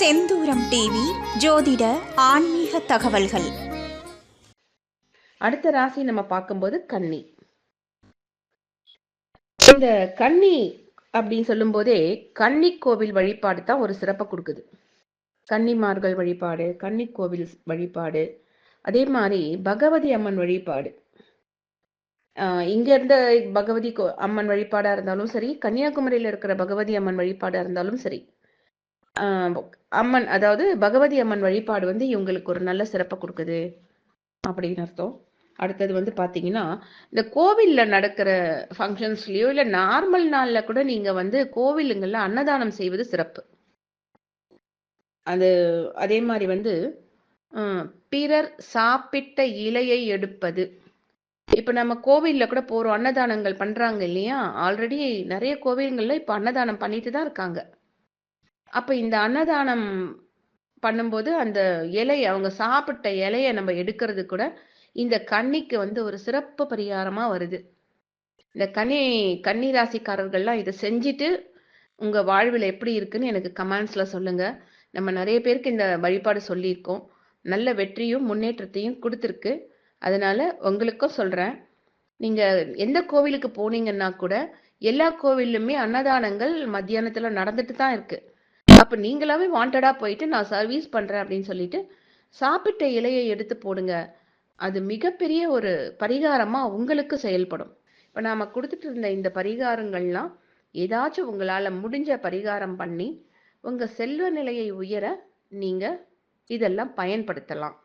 செந்தூரம் TV ஜோதிட ஆன்மீக தகவல்கள். அடுத்த ராசி நம்ம பார்க்கும்போது கன்னி. இந்த கன்னி அப்படின்னு சொல்லும்போதே கன்னி கோவில் வழிபாடு தான் ஒரு சிறப்பை கொடுக்குது. கன்னிமார்கள் வழிபாடு கன்னி கோவில் வழிபாடு அதே மாதிரி பகவதி அம்மன் வழிபாடு. இங்க இருந்த பகவதி கோ- அம்மன் வழிபாடா இருந்தாலும் சரி கன்னியாகுமரியில இருக்கிற பகவதி அம்மன் வழிபாடா இருந்தாலும் சரி அம்மன் அதாவது பகவதி அம்மன் வழிபாடு வந்து இவங்களுக்கு ஒரு நல்ல சிறப்பை கொடுக்குது அப்படின்னு அர்த்தம். அடுத்தது வந்து பாத்தீங்கன்னா இந்த கோவில்ல நடக்கிற ஃபங்க்ஷன்ஸ்லயோ இல்ல நார்மல் நாள்ல கூட நீங்க வந்து கோவிலுங்கள்ல அன்னதானம் செய்வது சிறப்பு. அது அதே மாதிரி வந்து பிறர் சாப்பிட்ட இலையை எடுப்பது. இப்ப நம்ம கோவில்ல கூட போறோம் அன்னதானங்கள் பண்றாங்க இல்லையா? ஆல்ரெடி நிறைய கோவில்கள்ல இப்ப அன்னதானம் பண்ணிட்டு தான் இருக்காங்க. அப்ப இந்த அன்னதானம் பண்ணும்போது அந்த இலை அவங்க சாப்பிட்ட இலைய நம்ம எடுக்கிறது கூட இந்த கண்ணிக்கு வந்து ஒரு சிறப்பு பரிகாரமா வருது. இந்த கன்னி கன்னி ராசிக்காரர்கள்லாம் இதை செஞ்சுட்டு உங்க வாழ்வில் எப்படி இருக்குன்னு எனக்கு கமெண்ட்ஸ்ல சொல்லுங்க. நம்ம நிறைய பேருக்கு இந்த வழிபாடு சொல்லியிருக்கோம். நல்ல வெற்றியும் முன்னேற்றத்தையும் கொடுத்துருக்கு. அதனால உங்களுக்கும் சொல்றேன். நீங்க எந்த கோவிலுக்கு போனீங்கன்னா கூட எல்லா கோவிலுமே அன்னதானங்கள் மத்தியானத்துல நடந்துட்டு தான் இருக்கு. அப்ப நீங்களாவே வாண்டடா போயிட்டு நான் சர்வீஸ் பண்றேன் அப்படின்னு சொல்லிட்டு சாப்பிட்ட இலையை எடுத்து போடுங்க. அது மிகப்பெரிய ஒரு பரிகாரமா உங்களுக்கு செயல்படும். இப்ப நாம கொடுத்துட்டு இருந்த இந்த பரிகாரங்கள்லாம் ஏதாச்சும் உங்களால முடிஞ்ச பரிகாரம் பண்ணி உங்க செல்வ நிலையை உயர நீங்க இதெல்லாம் பயன்படுத்தலாம்.